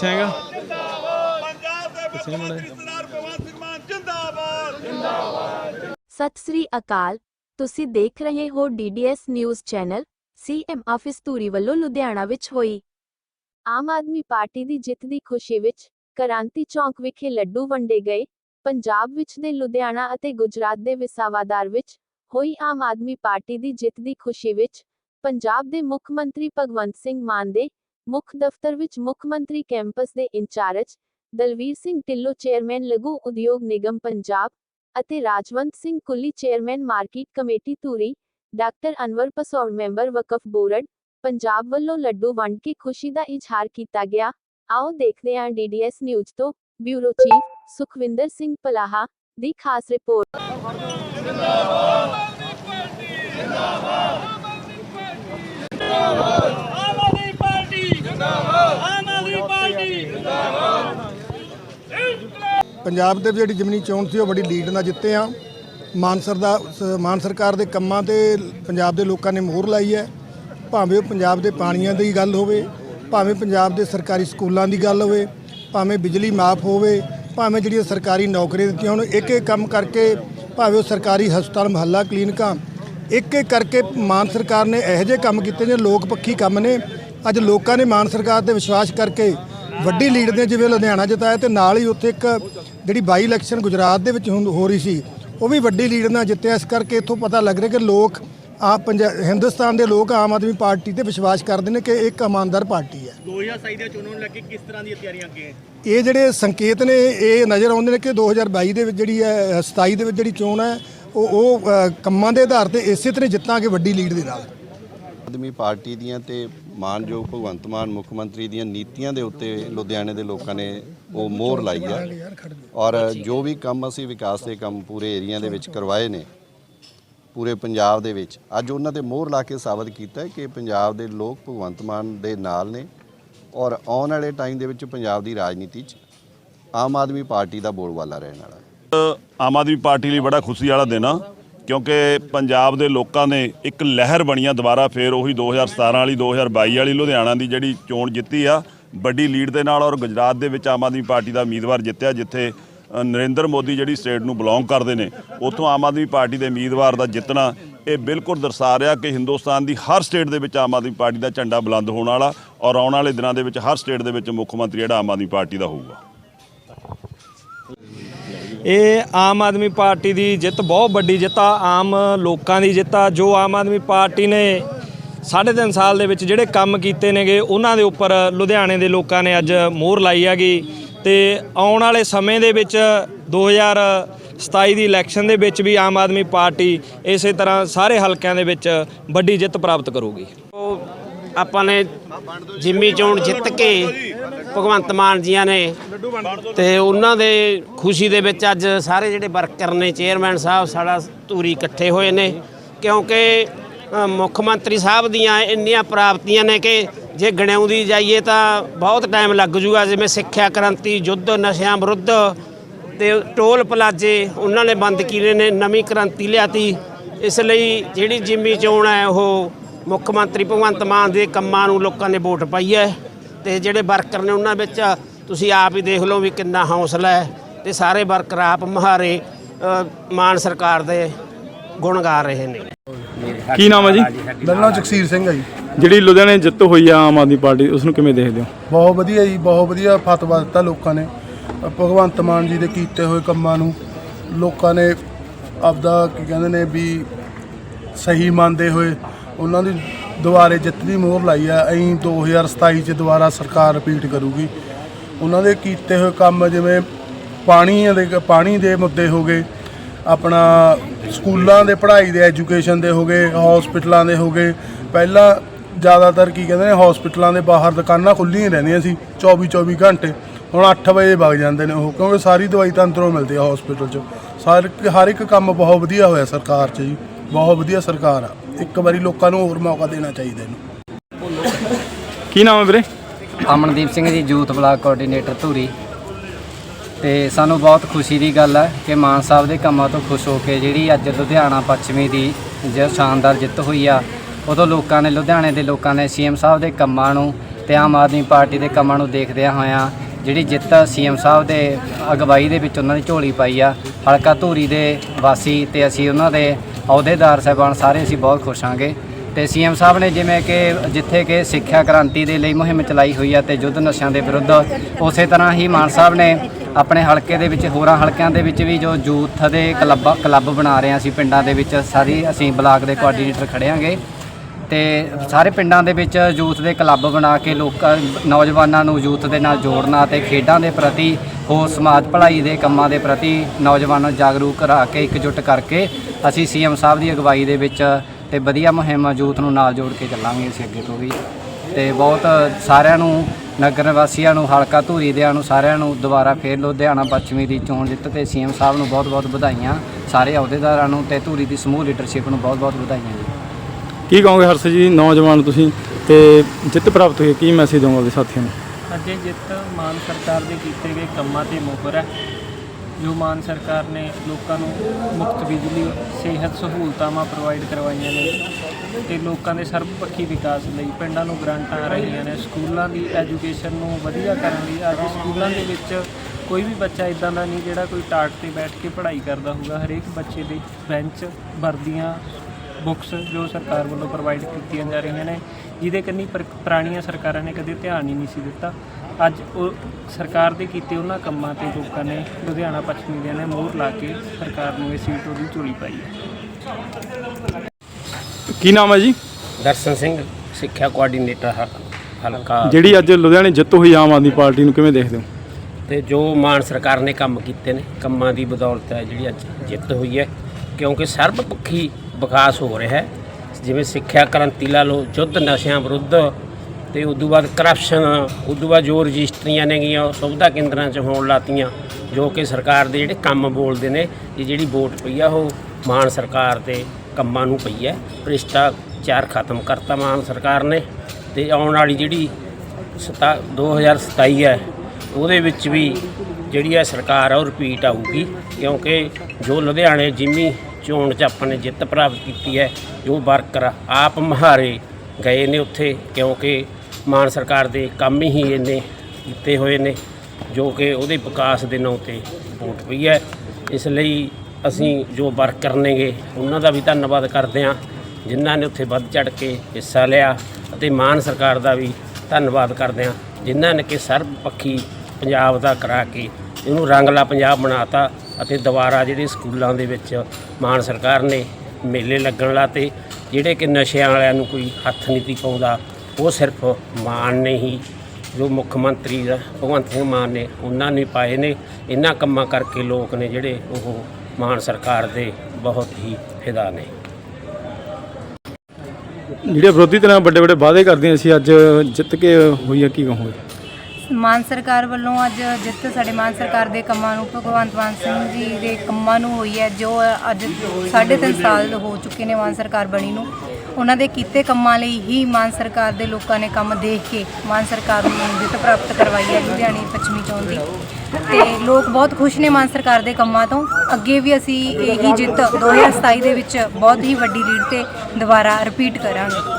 ਪਿੱਛੇ ਹੈਗਾ। ਪੰਜਾਬ ਦੇ ਪਿੱਛੇ ਮੁੜੇ। ਮੁੱਖ ਮੰਤਰੀ ਸਰਦਾਰ ਭਗਵੰਤ ਸਿੰਘ ਮਾਨ ਜਿੰਦਾਬਾਦ ਸਤਿ ਸ੍ਰੀ ਅਕਾਲ। ਤੁਸੀਂ ਦੇਖ ਰਹੇ ਹੋ DDS news channel CM office Dhuri ਵੱਲੋਂ ਲੁਧਿਆਣਾ ਵਿੱਚ ਹੋਈ। ਆਮ ਆਦਮੀ ਪਾਰਟੀ ਦੀ ਜਿੱਤ ਦੀ ਖੁਸ਼ੀ ਵਿੱਚ ਕ੍ਰਾਂਤੀ ਚੌਂਕ ਵਿਖੇ ਲੱਡੂ ਵੰਡੇ ਗਏ। ਪੰਜਾਬ ਵਿੱਚ ਦੇ ਲੁਧਿਆਣਾ ਅਤੇ ਗੁਜਰਾਤ ਦੇ ਵਿਸਾਵਾਦਾਰ ਵਿੱਚ ਹੋਈ ਆਮ ਆਦਮੀ ਪਾਰਟੀ ਦੀ ਜਿੱਤ ਦੀ ਖੁਸ਼ੀ ਵਿੱਚ ਪੰਜਾਬ ਦੇ ਮੁੱਖ ਮੰਤਰੀ ਭਗਵੰਤ ਸਿੰਘ ਮਾਨ ਦੇ ਮੁੱਖ ਦਫ਼ਤਰ ਵਿੱਚ ਮੁੱਖ ਮੰਤਰੀ ਕੈਂਪਸ ਦੇ ਇੰਚਾਰਜ ਦਲਵੀਰ ਸਿੰਘ ਢਿੱਲੋਂ, ਚੇਅਰਮੈਨ ਲਘੂ ਉਦਯੋਗ ਨਿਗਮ ਪੰਜਾਬ ਅਤੇ Rajwant Singh Kulli, chairman market committee Dhuri, doctor Anwar Pasaur, member Waqf board, Punjab ਵੱਲੋਂ ਲੱਡੂ ਵੰਡ ਕੇ ਖੁਸ਼ੀ ਦਾ ਇਜ਼ਹਾਰ ਕੀਤਾ ਗਿਆ। ਆਓ ਦੇਖਦੇ ਹਾਂ ਡੀਡੀਐਸ ਨਿਊਜ਼ ਤੋਂ, ਬਿਊਰੋ ਚੀਫ ਸੁਖਵਿੰਦਰ ਸਿੰਘ ਪਲਾਹਾ ਦੀ ਖਾਸ ਰਿਪੋਰਟ ਆਮ ਆਦਮੀ ਪਾਰਟੀ ਜਿੰਦਾਬਾਦ ਆਮ ਆਦਮੀ ਪਾਰਟੀ ਪੰਜਾਬ ਦੇ ਜਿਹੜੀ ਜ਼ਮੀਨੀ ਚੋਣ ਸੀ, ਉਹ ਬੜੀ ਲੀਡ ਨਾਲ ਜਿੱਤੇ ਆ। ਮਾਨ ਸਰ ਦਾ ਮਾਨ ਸਰਕਾਰ ਦੇ ਕੰਮਾਂ ਤੇ ਪੰਜਾਬ ਦੇ ਲੋਕਾਂ ਨੇ ਮੋਹਰ ਲਾਈ ਹੈ। ਭਾਵੇਂ ਉਹ ਪੰਜਾਬ ਦੇ ਪਾਣੀਆਂ ਦੀ ਗੱਲ ਹੋਵੇ, ਭਾਵੇਂ ਪੰਜਾਬ ਦੇ ਸਰਕਾਰੀ ਸਕੂਲਾਂ ਦੀ ਗੱਲ ਹੋਵੇ, ਭਾਵੇਂ ਬਿਜਲੀ ਮਾਫ ਹੋਵੇ, ਭਾਵੇਂ ਜਿਹੜੀਆਂ ਸਰਕਾਰੀ ਨੌਕਰੀਆਂ ਦਿੱਤੀਆਂ ਹੁਣ ਇੱਕ ਇੱਕ ਕੰਮ ਕਰਕੇ ਭਾਵੇਂ ਉਹ ਸਰਕਾਰੀ ਹਸਪਤਾਲ, ਮੁਹੱਲਾ, ਕਲੀਨਿਕਾਂ ਇੱਕ ਇੱਕ ਕਰਕੇ ਮਾਨ ਸਰਕਾਰ ਨੇ ਇਹੋ ਜਿਹੇ ਕੰਮ ਕੀਤੇ ਨੇ, ਲੋਕ ਪੱਖੀ ਕੰਮ ਨੇ। ਅੱਜ ਲੋਕਾਂ ਨੇ ਮਾਨ ਸਰਕਾਰ ਤੇ ਵਿਸ਼ਵਾਸ ਕਰਕੇ ਵੱਡੀ ਲੀਡ ਦੇ ਜਿਵੇਂ ਲੁਧਿਆਣਾ ਜਿਤਾਇਆ ਤੇ ਨਾਲ ਹੀ ਉੱਥੇ ਇੱਕ ਜਿਹੜੀ ਬਾਈ ਇਲੈਕਸ਼ਨ ਗੁਜਰਾਤ ਦੇ ਵਿੱਚ ਹੁਣ ਹੋ ਰਹੀ ਸੀ ਉਹ ਵੀ ਵੱਡੀ ਲੀਡ ਨਾਲ ਜਿੱਤਿਆ। ਇਸ ਕਰਕੇ ਇੱਥੋਂ ਪਤਾ ਲੱਗ ਰਿਹਾ ਕਿ ਲੋਕ ਆ ਪੰਜਾਬ ਹਿੰਦੁਸਤਾਨ ਦੇ ਲੋਕ ਆਮ ਆਦਮੀ ਪਾਰਟੀ ਤੇ ਵਿਸ਼ਵਾਸ ਕਰਦੇ ਨੇ ਕਿ ਇਹ ਇੱਕ ਇਮਾਨਦਾਰ ਪਾਰਟੀ ਹੈ। 2027 ਦੇ ਚੋਣਾਂ ਨੂੰ ਲੈ ਕੇ ਕਿਸ ਤਰ੍ਹਾਂ ਦੀਆਂ ਤਿਆਰੀਆਂ ਅੱਗੇ? ਹੈ ਇਹ ਜਿਹੜੇ ਸੰਕੇਤ ਨੇ ਇਹ ਨਜ਼ਰ ਆਉਂਦੇ ਨੇ ਕਿ 2022 ਦੇ ਵਿੱਚ ਜਿਹੜੀ ਹੈ 27 ਦੇ ਵਿੱਚ ਜਿਹੜੀ ਚੋਣ ਹੈ ਉਹ ਉਹ ਕੰਮਾਂ ਦੇ ਆਧਾਰ ਤੇ ਇਸੇ ਤਰ੍ਹਾਂ ਜਿੱਤਾਂਗੇ ਵੱਡੀ ਲੀਡ ਦੇ ਨਾਲ। ਆਦਮੀ ਪਾਰਟੀ ਦੀਆਂ ਤੇ ਮਾਨਯੋਗ ਭਗਵੰਤ ਮਾਨ ਮੁੱਖ ਮੰਤਰੀ ਦੀਆਂ ਨੀਤੀਆਂ ਦੇ ਉੱਤੇ ਲੁਧਿਆਣੇ ਦੇ ਲੋਕਾਂ ਨੇ ਉਹ ਮੋਹਰ ਲਾਈ ਹੈ ਔਰ ਜੋ ਵੀ ਕੰਮ ਅਸੀਂ ਵਿਕਾਸ ਦੇ ਕੰਮ ਪੂਰੇ ਏਰੀਆ ਦੇ ਵਿੱਚ ਕਰਵਾਏ ਨੇ, ਪੂਰੇ ਪੰਜਾਬ ਦੇ ਵਿੱਚ, ਅੱਜ ਉਹਨਾਂ ਤੇ ਮੋਹਰ ਲਾ ਕੇ ਸਾਬਤ ਕੀਤਾ ਕਿ ਪੰਜਾਬ ਦੇ ਲੋਕ ਭਗਵੰਤ ਮਾਨ ਦੇ ਨਾਲ ਨੇ ਔਰ ਆਉਣ ਵਾਲੇ ਟਾਈਮ ਦੇ ਵਿੱਚ ਪੰਜਾਬ ਦੀ ਰਾਜਨੀਤੀ 'ਚ ਆਮ ਆਦਮੀ ਪਾਰਟੀ ਦਾ ਬੋਲਬਾਲਾ ਰਹਿਣ ਵਾਲਾ। ਆਮ ਆਦਮੀ ਪਾਰਟੀ ਲਈ ਬੜਾ ਖੁਸ਼ੀ ਵਾਲਾ ਦਿਨ ਆ। ਕਿਉਂਕਿ ਪੰਜਾਬ ਦੇ ਲੋਕਾਂ ਨੇ ਇੱਕ ਲਹਿਰ ਬਣੀਆਂ ਦੁਬਾਰਾ ਫੇਰ ਉਹੀ 2017 ਵਾਲੀ 2022 ਵਾਲੀ ਲੁਧਿਆਣਾ ਦੀ ਜਿਹੜੀ ਚੋਣ ਜਿੱਤੀ ਆ, ਵੱਡੀ ਲੀਡ ਦੇ ਨਾਲ ਔਰ ਗੁਜਰਾਤ ਦੇ ਵਿੱਚ ਆਮ ਆਦਮੀ ਪਾਰਟੀ ਦਾ ਉਮੀਦਵਾਰ ਜਿੱਤਿਆ, ਜਿੱਥੇ ਨਰਿੰਦਰ ਮੋਦੀ ਜਿਹੜੀ ਸਟੇਟ ਨੂੰ ਬਿਲੋਂਗ ਕਰਦੇ ਨੇ, ਉੱਥੋਂ ਆਮ ਆਦਮੀ ਪਾਰਟੀ ਦੇ ਉਮੀਦਵਾਰ ਦਾ ਜਿੱਤਣਾ, ਇਹ ਬਿਲਕੁਲ ਦਰਸਾ ਰਿਹਾ ਕਿ ਹਿੰਦੁਸਤਾਨ ਦੀ ਹਰ ਸਟੇਟ ਦੇ ਵਿੱਚ ਆਮ ਆਦਮੀ ਪਾਰਟੀ ਦਾ ਝੰਡਾ ਬੁਲੰਦ ਹੋਣ ਵਾਲਾ ਔਰ ਆਉਣ ਵਾਲੇ ਦਿਨਾਂ ਦੇ ਵਿੱਚ ਹਰ ਸਟੇਟ ਦੇ ਵਿੱਚ ਮੁੱਖ ਮੰਤਰੀ ਜਿਹੜਾ ਆਮ ਆਦਮੀ ਪਾਰਟੀ ਦਾ ਹੋਊਗਾ। ਇਹ ਆਮ ਆਦਮੀ ਪਾਰਟੀ ਦੀ ਜਿੱਤ, ਬਹੁਤ ਵੱਡੀ ਜਿੱਤ ਆ, ਆਮ ਲੋਕਾਂ ਦੀ ਜਿੱਤ ਆ, ਜੋ ਆਮ ਆਦਮੀ ਪਾਰਟੀ ਨੇ ਸਾਢੇ ਤਿੰਨ ਸਾਲ ਦੇ ਵਿੱਚ ਜਿਹੜੇ ਕੰਮ ਕੀਤੇ ਨੇਗੇ, ਉਹਨਾਂ ਦੇ ਉੱਪਰ ਲੁਧਿਆਣੇ ਦੇ ਲੋਕਾਂ ਨੇ ਅੱਜ ਮੋਹਰ ਲਾਈ ਹੈਗੀ ਤੇ ਆਉਣ ਵਾਲੇ ਸਮੇਂ ਦੇ ਵਿੱਚ 2027 ਦੀ ਇਲੈਕਸ਼ਨ ਦੇ ਵਿੱਚ ਵੀ ਆਮ ਆਦਮੀ ਪਾਰਟੀ ਇਸੇ ਤਰ੍ਹਾਂ ਸਾਰੇ ਹਲਕਿਆਂ ਦੇ ਵਿੱਚ ਵੱਡੀ ਜਿੱਤ ਪ੍ਰਾਪਤ ਕਰੂਗੀ। ਆਪਾਂ ਨੇ ਜਿੰਮੀ ਚੋਣ ਜਿੱਤ ਕੇ ਭਗਵੰਤ ਮਾਨ ਜੀਆਂ ਨੇ। ਤੇ ਉਹਨਾਂ ਦੇ ਖੁਸ਼ੀ ਦੇ ਵਿੱਚ ਅੱਜ ਸਾਰੇ ਜਿਹੜੇ ਵਰਕਰ ਨੇ, ਚੇਅਰਮੈਨ ਸਾਹਿਬ, ਸਾਡਾ ਧੂਰੀ ਇਕੱਠੇ ਹੋਏ ਨੇ। ਕਿਉਂਕਿ ਮੁੱਖ ਮੰਤਰੀ ਸਾਹਿਬ ਦੀਆਂ ਇੰਨੀਆਂ ਪ੍ਰਾਪਤੀਆਂ ਨੇ ਕਿ ਜੇ ਗਣਿਆਉਂਦੀ ਜਾਈਏ ਤਾਂ ਬਹੁਤ ਟਾਈਮ ਲੱਗ ਜੂਗਾ। ਜਿਵੇਂ ਸਿੱਖਿਆ ਕ੍ਰਾਂਤੀ, ਯੁੱਧ, ਨਸ਼ਿਆਂ ਵਿਰੁੱਧ ਤੇ ਟੋਲ ਪਲਾਜੇ, ਉਹਨਾਂ ਨੇ ਬੰਦ ਕੀਤੇ ਨੇ, ਨਵੀਂ ਕ੍ਰਾਂਤੀ ਲਿਆਤੀ। ਇਸ ਲਈ ਜਿਹੜੀ ਜਿੰਮੀ ਚੋਣ ਹੈ, ਉਹ ਮੁੱਖ ਮੰਤਰੀ ਭਗਵੰਤ ਮਾਨ ਦੇ ਕੰਮਾਂ ਨੂੰ ਲੋਕਾਂ ਨੇ ਵੋਟ ਪਾਈ ਹੈ। ਤੇ ਜਿਹੜੇ ਵਰਕਰ ਨੇ ਉਹਨਾਂ ਵਿੱਚ ਤੁਸੀਂ ਆਪ ਹੀ ਦੇਖ ਲਓ ਵੀ ਕਿੰਨਾ ਹੌਸਲਾ ਹੈ ਤੇ ਸਾਰੇ ਵਰਕਰ ਆਪ ਮਹਾਰੇ ਮਾਨ ਸਰਕਾਰ ਦੇ ਗੁਣ ਗਾ ਰਹੇ ਨੇ। ਕੀ ਨਾਮ ਹੈ ਜੀ? ਮੇਰਾ ਨਾਮ ਜਗਸੀਰ ਸਿੰਘ ਹੈ ਜੀ। ਜਿਹੜੀ ਲੁਧਿਆਣੇ ਜਿੱਤ ਹੋਈ ਆ ਆਮ ਆਦਮੀ ਪਾਰਟੀ ਉਸ ਨੂੰ ਕਿਵੇਂ ਦੇਖਦੇ ਹੋ? ਬਹੁਤ ਵਧੀਆ ਜੀ ਬਹੁਤ ਵਧੀਆ ਫਤਵਾ ਦਿੱਤਾ ਲੋਕਾਂ ਨੇ। ਭਗਵੰਤ ਮਾਨ ਜੀ ਦੇ ਕੀਤੇ ਹੋਏ ਕੰਮਾਂ ਨੂੰ। ਲੋਕਾਂ ਨੇ ਆਪਦਾ ਕੀ ਕਹਿੰਦੇ ਨੇ ਵੀ ਸਹੀ ਮੰਨਦੇ ਹੋਏ ਉਹਨਾਂ ਦੀ ਦੁਬਾਰੇ ਜਿੱਤ ਦੀ ਮੋਹਰ ਲਾਈ ਆ ਐਂ 2027 ਚ ਦੁਬਾਰਾ ਸਰਕਾਰ ਰਿਪੀਟ ਕਰੂਗੀ। ਉਹਨਾਂ ਦੇ ਕੀਤੇ ਹੋਏ ਕੰਮ ਜਿਵੇਂ ਪਾਣੀ ਦੇ ਪਾਣੀ ਦੇ ਮੁੱਦੇ ਹੋ ਗਏ, ਆਪਣਾ ਸਕੂਲਾਂ ਦੇ ਪੜ੍ਹਾਈ ਦੇ ਐਜੂਕੇਸ਼ਨ ਦੇ ਹੋ ਗਏ ਹਸਪੀਟਲਾਂ ਦੇ ਹੋ ਗਏ। ਪਹਿਲਾਂ ਜ਼ਿਆਦਾਤਰ ਕੀ ਕਹਿੰਦੇ ਨੇ ਹਸਪੀਟਲਾਂ ਦੇ ਬਾਹਰ ਦੁਕਾਨਾਂ ਖੁੱਲੀਆਂ ਰਹਿੰਦੀਆਂ ਸੀ 24 24 ਘੰਟੇ। ਹੁਣ 8 ਵਜੇ ਵਗ ਜਾਂਦੇ ਨੇ ਉਹ, ਕਿਉਂਕਿ ਸਾਰੀ ਦਵਾਈ ਤਾਂ ਅੰਦਰੋਂ ਮਿਲਦੀ ਆ ਹਸਪੀਟਲ 'ਚ। ਸਾਰ ਹਰ ਇੱਕ ਕੰਮ ਬਹੁਤ ਵਧੀਆ ਹੋਇਆ ਸਰਕਾਰ 'ਚ ਜੀ, ਬਹੁਤ ਵਧੀਆ ਸਰਕਾਰ ਆ। ਇੱਕ ਵਾਰੀ ਲੋਕਾਂ ਨੂੰ ਹੋਰ ਮੌਕਾ ਦੇਣਾ ਚਾਹੀਦਾ ਇਹਨੂੰ। ਕੀ ਨਾਮ ਹੈ ਵੀਰੇ? Amandeep Singh ji youth block coordinator Dhuri. ਤੇ ਸਾਨੂੰ ਬਹੁਤ ਖੁਸ਼ੀ ਦੀ ਗੱਲ ਹੈ ਕਿ ਮਾਨ ਸਾਹਿਬ ਦੇ ਕੰਮਾਂ ਤੋਂ ਖੁਸ਼ ਹੋ ਕੇ ਜਿਹੜੀ ਅੱਜ ਲੁਧਿਆਣਾ ਪੱਛਮੀ ਦੀ ਜੋ ਸ਼ਾਨਦਾਰ ਜਿੱਤ ਹੋਈ ਆ ਉਦੋਂ ਲੋਕਾਂ ਨੇ ਲੁਧਿਆਣੇ ਦੇ ਲੋਕਾਂ ਨੇ ਸੀਐਮ ਸਾਹਿਬ ਦੇ ਕੰਮਾਂ ਨੂੰ ਤੇ ਆਮ ਆਦਮੀ ਪਾਰਟੀ ਦੇ ਕੰਮਾਂ ਨੂੰ ਦੇਖਦਿਆਂ ਹੋਇਆਂ ਜਿਹੜੀ ਜਿੱਤ ਸੀਐਮ ਸਾਹਿਬ ਦੇ ਅਗਵਾਈ ਦੇ ਵਿੱਚ ਉਹਨਾਂ ਦੀ ਝੋਲੀ ਪਾਈ ਆ। ਹਲਕਾ ਧੂਰੀ ਦੇ ਵਾਸੀ ਤੇ ਅਸੀਂ ਉਹਨਾਂ ਦੇ ਅਹੁਦੇਦਾਰ ਸਾਹਿਬਾਨ ਸਾਰੇ ਅਸੀਂ ਬਹੁਤ ਖੁਸ਼ ਹਾਂਗੇ। ਤੇ ਸੀਐਮ ਸਾਹਿਬ ਨੇ ਜਿਵੇਂ ਕਿ ਜਿੱਥੇ ਕਿ ਸਿੱਖਿਆ ਕ੍ਰਾਂਤੀ ਦੇ ਲਈ ਮੁਹਿੰਮ ਚਲਾਈ ਹੋਈ ਹੈ ਤੇ ਯੁੱਧ ਨਸ਼ਿਆਂ ਦੇ ਵਿਰੁੱਧ, ਉਸੇ ਤਰ੍ਹਾਂ ਹੀ ਮਾਨ ਸਾਹਿਬ ਨੇ ਆਪਣੇ ਹਲਕੇ ਦੇ ਵਿੱਚ, ਹੋਰਾਂ ਹਲਕਿਆਂ ਦੇ ਵਿੱਚ ਵੀ ਜੋ ਯੂਥ ਦੇ ਕਲੱਬ ਕਲੱਬ ਬਣਾ ਰਹੇ ਹਾਂ ਅਸੀਂ ਪਿੰਡਾਂ ਦੇ ਵਿੱਚ, ਸਾਰੀ ਅਸੀਂ ਬਲਾਕ ਦੇ ਕੋਆਰਡੀਨੇਟਰ ਖੜਿਆਂਗੇ ਤੇ ਸਾਰੇ ਪਿੰਡਾਂ ਦੇ ਵਿੱਚ ਯੂਥ ਦੇ ਕਲੱਬ ਬਣਾ ਕੇ ਲੋਕਾਂ, ਨੌਜਵਾਨਾਂ ਨੂੰ ਯੂਥ ਦੇ ਨਾਲ ਜੋੜਨਾ ਤੇ ਖੇਡਾਂ ਦੇ ਪ੍ਰਤੀ ਹੋਰ ਸਮਾਜ ਭਲਾਈ ਦੇ ਕੰਮਾਂ ਦੇ ਪ੍ਰਤੀ ਨੌਜਵਾਨਾਂ ਨੂੰ ਜਾਗਰੂਕ ਕਰਾ ਕੇ ਇਕਜੁੱਟ ਕਰਕੇ ਅਸੀਂ ਸੀਐਮ ਸਾਹਿਬ ਦੀ ਅਗਵਾਈ ਦੇ ਵਿੱਚ ਤੇ ਵਧੀਆ ਮੁਹਿੰਮ ਯੂਥ ਨੂੰ ਨਾਲ ਜੋੜ ਕੇ ਚੱਲਾਂਗੇ ਅਸੀਂ ਅੱਗੇ ਤੋਂ ਵੀ। ਤੇ ਬਹੁਤ ਸਾਰਿਆਂ ਨੂੰ, ਨਗਰ ਵਾਸੀਆਂ ਨੂੰ, ਹਲਕਾ ਧੂਰੀ ਦਿਆਂ ਨੂੰ, ਸਾਰਿਆਂ ਨੂੰ ਦੁਬਾਰਾ ਫੇਰ ਲੁਧਿਆਣਾ ਪੱਛਮੀ ਦੀ ਚੋਣ ਜਿੱਤ ਤੇ ਸੀਐਮ ਸਾਹਿਬ ਨੂੰ ਬਹੁਤ-ਬਹੁਤ ਵਧਾਈਆਂ। ਸਾਰੇ ਅਹੁਦੇਦਾਰਾਂ ਨੂੰ ਤੇ ਧੂਰੀ ਦੀ ਸਮੂਹ ਲੀਡਰਸ਼ਿਪ ਨੂੰ ਬਹੁਤ-ਬਹੁਤ ਵਧਾਈਆਂ ਜੀ। ਕੀ ਕਹੋਗੇ ਹਰਸ਼ ਜੀ, ਨੌਜਵਾਨ ਤੁਸੀਂ ਤੇ ਜਿੱਤ ਪ੍ਰਾਪਤ ਹੋਈ, ਕੀ ਮੈਸੇਜ ਦਵੋਗੇ ਸਾਥੀਆਂ ਨੂੰ? ਅੱਜ ਇਹ ਜਿੱਤ ਮਾਨ ਸਰਕਾਰ ਦੇ ਕੀਤੇ ਗਏ ਕੰਮਾਂ ਤੇ ਮੁਹਰ ਹੈ। ਜੋ ਮਾਨ ਸਰਕਾਰ ਨੇ ਲੋਕਾਂ ਨੂੰ ਮੁਫਤ ਬਿਜਲੀ, ਸਿਹਤ ਸਹੂਲਤਾਵਾਂ ਪ੍ਰੋਵਾਈਡ ਕਰਵਾਈਆਂ ਨੇ ਤੇ ਲੋਕਾਂ ਦੇ ਸਰਬਪੱਖੀ ਵਿਕਾਸ ਲਈ ਪਿੰਡਾਂ ਨੂੰ ਗ੍ਰਾਂਟਾਂ ਰਹੀਆਂ ਨੇ। ਸਕੂਲਾਂ ਦੀ ਐਜੂਕੇਸ਼ਨ ਨੂੰ ਵਧੀਆ ਕਰਨ ਲਈ ਅੱਜ ਸਕੂਲਾਂ ਦੇ ਵਿੱਚ ਕੋਈ ਵੀ ਬੱਚਾ ਇਦਾਂ ਦਾ ਨਹੀਂ ਜਿਹੜਾ ਕੋਈ ਟਾਟ ਤੇ ਬੈਠ ਕੇ ਪੜ੍ਹਾਈ ਕਰਦਾ ਹੋਊਗਾ। ਹਰੇਕ ਬੱਚੇ ਦੇ ਬੈਂਚ ਵਰਦੀਆਂ ਬੁੱਕਸ ਜੋ ਸਰਕਾਰ ਵੱਲੋਂ ਪ੍ਰੋਵਾਈਡ ਕੀਤੀਆਂ ਜਾ ਰਹੀਆਂ ਨੇ ਜਿਹਦੇ ਕੰਨੀ ਪਰ- ਪੁਰਾਣੀਆਂ ਸਰਕਾਰਾਂ ਨੇ ਕਦੇ ਧਿਆਨ ਹੀ ਨਹੀਂ ਸੀ ਦਿੱਤਾ। ਅੱਜ ਉਹ ਸਰਕਾਰ ਦੇ ਕੀਤੇ ਉਹਨਾਂ ਕੰਮਾਂ ਤੇ ਲੋਕਾਂ ਨੇ ਲੁਧਿਆਣਾ ਪੱਛਮੀ ਦੇ ਨੇ ਮੋਹਰ ਲਾ ਕੇ ਸਰਕਾਰ ਨੂੰ ਇਹ ਸੀਟ ਉਹਦੀ ਝੋਲੀ ਪਾਈ ਹੈ। ਕੀ ਨਾਮ ਹੈ ਜੀ? ਦਰਸ਼ਨ ਸਿੰਘ ਸਿੱਖਿਆ ਕੋਆਰਡੀਨੇਟਰ ਹ- ਹਲਕਾ। ਜਿਹੜੀ ਅੱਜ ਲੁਧਿਆਣੇ ਜਿੱਤ ਹੋਈ ਆਮ ਆਦਮੀ ਪਾਰਟੀ ਨੂੰ ਕਿਵੇਂ ਦੇਖਦੇ ਹੋ? ਤੇ ਜੋ ਮਾਨ ਸਰਕਾਰ ਨੇ ਕੰਮ ਕੀਤੇ ਨੇ ਕੰਮਾਂ ਦੀ ਬਦੌਲਤ ਹੈ ਜਿਹੜੀ ਅੱਜ ਜਿੱਤ ਹੋਈ ਹੈ ਕਿਉਂਕਿ ਸਰਬਪੱਖੀ ਵਿਕਾਸ ਹੋ ਰਿਹਾ ਹੈ। ਜਿਵੇਂ ਸਿੱਖਿਆ ਕ੍ਰਾਂਤੀ ਲਾ ਲਓ ਯੁੱਧ ਨਸ਼ਿਆਂ ਵਿਰੁੱਧ ਤੇ ਉਦੋਂ ਬਾਅਦ ਕਰਪਸ਼ਨ ਉਦੋਂ ਬਾਅਦ ਜੋ ਰਜਿਸਟਰੀਆਂ ਨੇਗੀਆਂ ਉਹ ਸੁਵਿਧਾ ਕੇਂਦਰਾਂ 'ਚ ਹੋਣ ਲਾਤੀਆਂ, ਜੋ ਕਿ ਸਰਕਾਰ ਦੇ ਜਿਹੜੇ ਕੰਮ ਬੋਲਦੇ ਨੇ, ਇਹ ਜਿਹੜੀ ਵੋਟ ਪਈ ਆ, ਉਹ ਮਾਨ ਸਰਕਾਰ ਦੇ ਕੰਮਾਂ ਨੂੰ ਪਈ ਹੈ। ਭ੍ਰਿਸ਼ਟਾਚਾਰ ਖਤਮ ਕਰਤਾ ਮਾਨ ਸਰਕਾਰ ਨੇ ਤੇ ਆਉਣ ਵਾਲੀ ਜਿਹੜੀ ਸਤਾ 2027 ਹੈ, ਉਹਦੇ ਵਿੱਚ ਵੀ ਜਿਹੜੀ ਹੈ ਸਰਕਾਰ ਆ, ਉਹ ਰਿਪੀਟ ਆਊਗੀ। ਕਿਉਂਕਿ ਜੋ ਲੁਧਿਆਣੇ ਜਿਮੀ ਚੋਣ 'ਚ ਆਪਾਂ ਨੇ ਜਿੱਤ ਪ੍ਰਾਪਤ ਕੀਤੀ ਹੈ, ਜੋ ਵਰਕਰ ਆਪ ਮਹਾਰੇ ਗਏ ਨੇ ਉੱਥੇ, ਕਿਉਂਕਿ ਮਾਨ ਸਰਕਾਰ ਦੇ ਕੰਮ ਹੀ ਇਹਨੇ ਕੀਤੇ ਹੋਏ ਨੇ, ਜੋ ਕਿ ਉਹਦੇ ਵਿਕਾਸ ਦੇ ਨਾਂ ਤੇ ਵੋਟ ਪਈ ਹੈ। ਇਸ ਲਈ ਅਸੀਂ ਜੋ ਵਰਕਰ ਨੇਗੇ, ਉਹਨਾਂ ਦਾ ਵੀ ਧੰਨਵਾਦ ਕਰਦੇ ਹਾਂ, ਜਿਨ੍ਹਾਂ ਨੇ ਉੱਥੇ ਵੱਧ ਚੜ ਕੇ ਹਿੱਸਾ ਲਿਆ ਅਤੇ ਮਾਨ ਸਰਕਾਰ ਦਾ ਵੀ ਧੰਨਵਾਦ ਕਰਦੇ ਹਾਂ, ਜਿਨ੍ਹਾਂ ਨੇ ਕਿ ਸਰਬ ਪੱਖੀ ਪੰਜਾਬ ਦਾ ਕਰਾ ਕੇ ਇਹਨੂੰ ਰੰਗਲਾ ਪੰਜਾਬ ਬਣਾਤਾ। ਅਤੇ ਦੁਬਾਰਾ ਜਿਹੜੇ ਸਕੂਲਾਂ ਦੇ ਵਿੱਚ ਮਾਨ ਸਰਕਾਰ ਨੇ ਮੇਲੇ ਲੱਗਣ ਲਾਤੇ ਜਿਹੜੇ ਕਿ ਨਸ਼ਿਆਂ ਵਾਲਿਆਂ ਨੂੰ ਕੋਈ ਹੱਥ ਨਹੀਂ ਤੀ ਪਾਉਂਦਾ, ਉਹ ਸਿਰਫ ਮਾਨ ਨੇ ਹੀ ਜੋ ਮੁੱਖ ਮੰਤਰੀ ਦਾ ਭਗਵੰਤ ਸਿੰਘ ਮਾਨ ਨੇ, ਉਹਨਾਂ ਨੇ ਪਾਏ ਨੇ। ਇਹਨਾਂ ਕੰਮਾਂ ਕਰਕੇ ਲੋਕ ਨੇ ਜਿਹੜੇ ਉਹ ਮਾਨ ਸਰਕਾਰ ਦੇ ਬਹੁਤ ਹੀ ਫਿਦਾ ਨੇ। ਜਿਹੜੇ ਵਿਰੋਧੀ ਤਰ੍ਹਾਂ ਵੱਡੇ ਵੱਡੇ ਵਾਅਦੇ ਕਰਦੇ ਸੀ, ਅੱਜ ਜਿੱਤ ਕੇ ਹੋਈ ਆ, ਕੀ ਕਹੋਗੇ? ਮਾਨ ਸਰਕਾਰ ਵੱਲੋਂ ਅੱਜ ਜਿੱਤ ਸਾਡੇ ਮਾਨ ਸਰਕਾਰ ਦੇ ਕੰਮਾਂ ਨੂੰ, ਭਗਵੰਤ ਮਾਨ ਸਿੰਘ ਜੀ ਦੇ ਕੰਮਾਂ ਨੂੰ ਹੋਈ ਹੈ, ਜੋ ਅੱਜ 3.5 ਸਾਲ ਹੋ ਚੁੱਕੇ ਨੇ ਮਾਨ ਸਰਕਾਰ ਬਣੀ ਨੂੰ। ਉਹਨਾਂ ਦੇ ਕੀਤੇ ਕੰਮਾਂ ਲਈ ਹੀ ਮਾਨ ਸਰਕਾਰ ਦੇ ਲੋਕਾਂ ਨੇ ਕੰਮ ਦੇਖ ਕੇ ਮਾਨ ਸਰਕਾਰ ਨੂੰ ਜਿੱਤ ਪ੍ਰਾਪਤ ਕਰਵਾਈ ਹੈ, ਲੁਧਿਆਣੇ ਪੱਛਮੀ ਚੋਣ ਦੀ। ਤੇ ਲੋਕ ਬਹੁਤ ਖੁਸ਼ ਨੇ ਮਾਨ ਸਰਕਾਰ ਦੇ ਕੰਮਾਂ ਤੋਂ। ਅੱਗੇ ਵੀ ਅਸੀਂ ਇਹੀ ਜਿੱਤ 2027 ਦੇ ਵਿੱਚ ਬਹੁਤ ਹੀ ਵੱਡੀ ਲੀਡ ਤੇ ਦੁਬਾਰਾ ਰਿਪੀਟ ਕਰਾਂਗੇ।